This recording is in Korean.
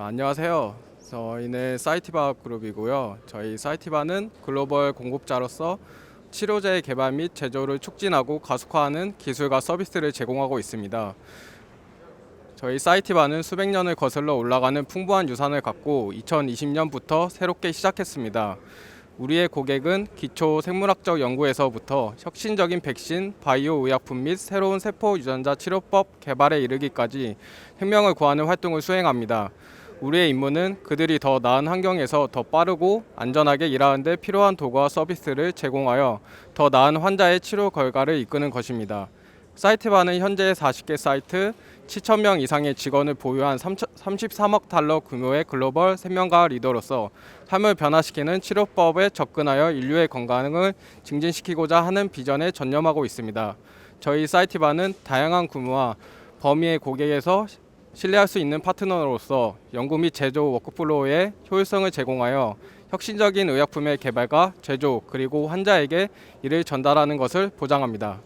안녕하세요. 저희는 사이티바 그룹이고요. 저희 사이티바는 글로벌 공급자로서 치료제 개발 및 제조를 촉진하고 가속화하는 기술과 서비스를 제공하고 있습니다. 저희 사이티바는 수백 년을 거슬러 올라가는 풍부한 유산을 갖고 2020년부터 새롭게 시작했습니다. 우리의 고객은 기초 생물학적 연구에서부터 혁신적인 백신, 바이오 의약품 및 새로운 세포 유전자 치료법 개발에 이르기까지 혁명을 구하는 활동을 수행합니다. 우리의 임무는 그들이 더 나은 환경에서 더 빠르고 안전하게 일하는 데 필요한 도구와 서비스를 제공하여 더 나은 환자의 치료 결과를 이끄는 것입니다. 사이트바는 현재 40개 사이트, 7,000명 이상의 직원을 보유한 33억 달러 규모의 글로벌 생명과학 리더로서 삶을 변화시키는 치료법에 접근하여 인류의 건강을 증진시키고자 하는 비전에 전념하고 있습니다. 저희 사이트바는 다양한 규모와 범위의 고객에서 신뢰할 수 있는 파트너로서 연구 및 제조 워크플로우의 효율성을 제공하여 혁신적인 의약품의 개발과 제조 그리고 환자에게 이를 전달하는 것을 보장합니다.